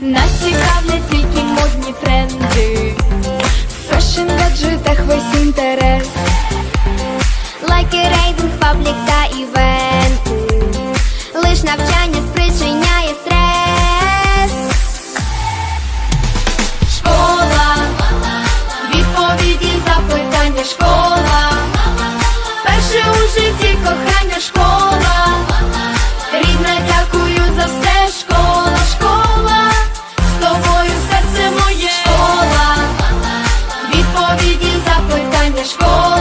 Нас цікавлять тільки модні тренди. Фешн гаджетах весь інтерес. Лайки, рейтинг, паблік та івенти. Лиш навчання спричиняє стрес. Школа, відповіді, запитання, школа. Перше у житті кохання школа. школа.